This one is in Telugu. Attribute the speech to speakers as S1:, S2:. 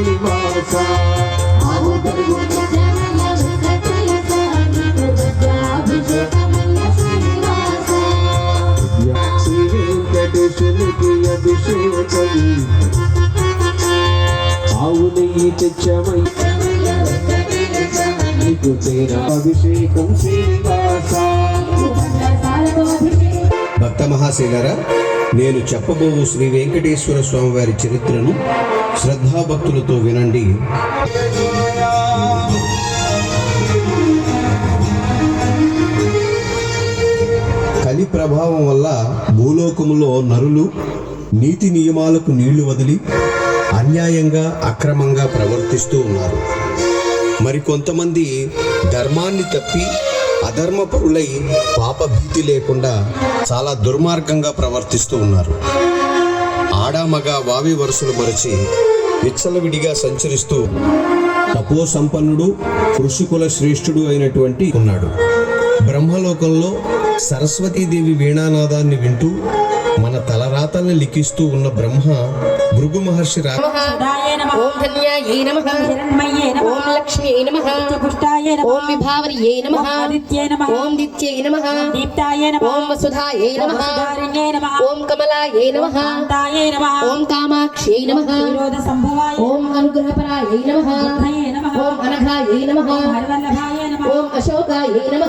S1: శ్రీనివాస శ్రీ వెంకటేశునికి అభిషేకం ఆవు నెయ్యి తెచ్చమై నీకు తేరా అభిషేకం శ్రీనివాస
S2: భక్త మహాశీలరా నేను చెప్పబోవు శ్రీ వెంకటేశ్వర స్వామి వారి చరిత్రను శ్రద్ధాభక్తులతో వినండి. కలి ప్రభావం వల్ల భూలోకములో నరులు నీతి నియమాలకు నీళ్ళు వదిలి అన్యాయంగా అక్రమంగా ప్రవర్తిస్తూ ఉన్నారు. మరి కొంతమంది ధర్మాన్ని తప్పి అధర్మపరులై పాపభీతి లేకుండా చాలా దుర్మార్గంగా ప్రవర్తిస్తూ ఉన్నారు. ఆడామగ వావి వరుసలు మరచి విచ్చలవిడిగా సంచరిస్తూ తపో సంపన్నుడు కృషికుల శ్రేష్ఠుడు అయినటువంటి ఉన్నాడు. బ్రహ్మలోకంలో సరస్వతీదేవి వీణానాదాన్ని వింటూ మన తలరాతల్ని లిఖిస్తూ ఉన్న బ్రహ్మ భృగు మహర్షి రా
S3: నమ
S4: ఓం ధన్యాయై నమ ఓం లక్ష్మ్యై
S3: నమ
S4: ఓం విభావర్యై నమ
S3: ఆదిత్యే నమ
S4: ఓం దిత్యై నమ
S3: దీప్తాయ నమ
S4: ఓం వసుధాయై నమ
S3: సుధారిణ్యే నమ
S4: ఓం కమలాయై నమ
S3: కాంతాయ నమ
S4: ఓం కామాక్ష్యై నమ
S3: విరోధ సంభవాయ
S4: ఓం అనుగ్రహపరాయై నమ
S3: బుద్ధయే నమ
S4: ఓం అనఘాయై నమ
S3: హరివల్లభాయ నమ
S4: ఓం అశోకాయై నమ